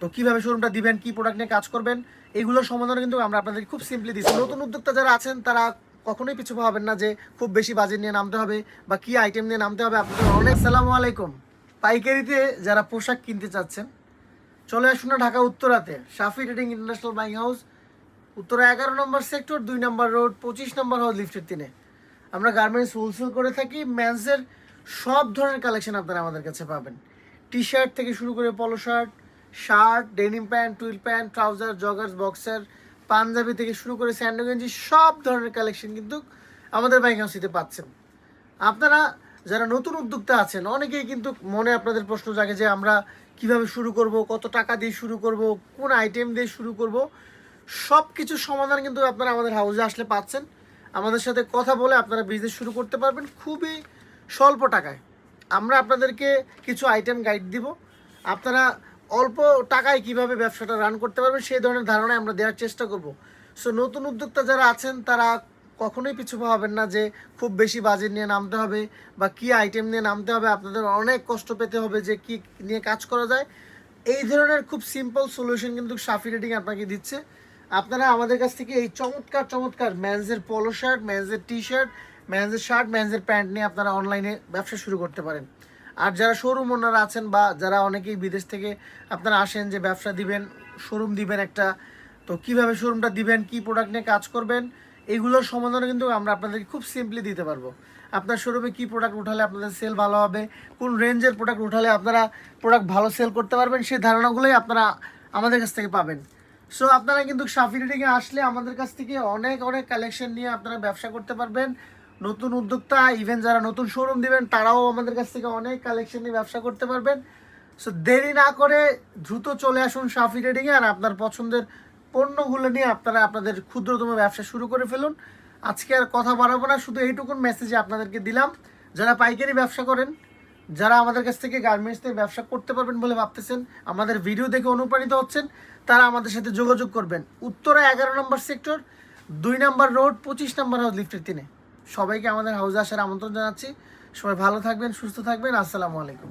তো কীভাবে শোরুমটা দিবেন, কি প্রোডাক্ট নিয়ে কাজ করবেন, এগুলোর সমাধানে কিন্তু আমরা আপনাদেরকে খুব সিম্পলি দিচ্ছি। নতুন উদ্যোক্তা যারা আছেন, তারা কখনোই পিছু পাবেন না যে খুব বেশি বাজেট নিয়ে নামতে হবে বা কি আইটেম নিয়ে নামতে হবে। আপনাদের অনেক সালাম আলাইকুম। পাইকারিতে যারা পোশাক কিনতে চাচ্ছেন, চলে আসুন না Dhaka উত্তরাতে। Shafi trading international buying house Uttara এগারো নম্বর সেক্টর দুই নম্বর রোড পঁচিশ নম্বর হাউস লিফটের তিনে। আমরা গার্মেন্টস হোলসেল করে থাকি মেন্সের সব ধরনের কালেকশন আপনারা আমাদের কাছে পাবেন। টি শার্ট থেকে শুরু করে polo shirt shirt, denim pant, twill pant, trouser, joggers, boxer, panjabi থেকে শুরু করে স্যান্ডো গেঞ্জি, সব ধরনের কালেকশন কিন্তু আমাদের বাইক হাউসিতে পাচ্ছেন। আপনারা যারা নতুন উদ্যোক্তা আছেন, অনেকেই কিন্তু মনে আপনাদের প্রশ্ন জাগে যে আমরা কীভাবে শুরু করব, কত টাকা দিয়ে শুরু করব, কোন আইটেম দিয়ে শুরু করব। সব কিছুর সমাধান কিন্তু আপনারা আমাদের হাউসে আসলে পাচ্ছেন। আমাদের সাথে কথা বলে আপনারা বিজনেস শুরু করতে পারবেন খুবই স্বল্প টাকায়। আমরা আপনাদেরকে কিছু আইটেম গাইড দিব। আপনারা অল্প টাকায় কীভাবে ব্যবসাটা রান করতে পারবেন সেই ধরনের ধারণা আমরা দেওয়ার চেষ্টা করব। সো নতুন উদ্যোক্তা যারা আছেন, তারা কখনোই পিছু পাবেন না যে খুব বেশি বাজেট নিয়ে নামতে হবে বা কি আইটেম নিয়ে নামতে হবে। আপনাদের অনেক কষ্ট পেতে হবে যে কি নিয়ে কাজ করা যায়। এই ধরনের খুব সিম্পল সলিউশন কিন্তু সাফি রেটিং আপনাকে দিচ্ছে। আপনারা আমাদের কাছ থেকে এই চমৎকার চমৎকার ম্যানসের পলো শার্ট ম্যানসের টি শার্ট ম্যানসের শার্ট ম্যানসের প্যান্ট নিয়ে আপনারা অনলাইনে ব্যবসা শুরু করতে পারেন। আর যারা শোরুম ওনারা আছেন বা যারা অনেকেই বিদেশ থেকে আপনারা আসেন যে ব্যবসা দিবেন শোরুম দিবেন একটা, তো কীভাবে শোরুমটা দিবেন, কি প্রোডাক্ট নিয়ে কাজ করবেন এইগুলোর সমাধানে কিন্তু আমরা আপনাদেরকে খুব সিম্পলি দিতে পারব। আপনার শোরুমে কি প্রোডাক্ট উঠালে আপনাদের সেল ভালো হবে, কোন রেঞ্জের প্রোডাক্ট উঠালে আপনারা প্রোডাক্ট ভালো সেল করতে পারবেন, সেই ধারণাগুলোই আপনারা আমাদের কাছ থেকে পাবেন। সো আপনারা কিন্তু সাফি রেটিংয়ে আসলে আমাদের কাছ থেকে অনেক অনেক কালেকশন নিয়ে আপনারা ব্যবসা করতে পারবেন। নতুন উদ্যোক্তা ইভেন যারা নতুন শোরুম দিবেন, তারাও আমাদের কাছ থেকে অনেক কালেকশন নিয়ে ব্যবসা করতে পারবেন। সো দেরি না করে দ্রুত চলে আসুন সাফি রেটিংয়ে আর আপনার পছন্দের পণ্যগুলো নিয়ে আপনারা আপনাদের ক্ষুদ্রতম ব্যবসা শুরু করে ফেলুন। আজকে আর কথা বাড়াবো না, শুধু এইটুকুন মেসেজে আপনাদেরকে দিলাম। যারা পাইকারি ব্যবসা করেন, যারা আমাদের কাছ থেকে গার্মেন্টস নিয়ে ব্যবসা করতে পারবেন বলে ভাবতেছেন, আমাদের ভিডিও দেখে অনুপ্রাণিত হচ্ছেন, তারা আমাদের সাথে যোগাযোগ করবেন। উত্তরা এগারো নম্বর সেক্টর দুই নম্বর রোড পঁচিশ নম্বর হাউস লিফটের তিনে। সবাইকে আমাদের হাউসে আসার আমন্ত্রণ জানাচ্ছি। সবাই ভালো থাকবেন সুস্থ থাকবেন। আসসালামু আলাইকুম।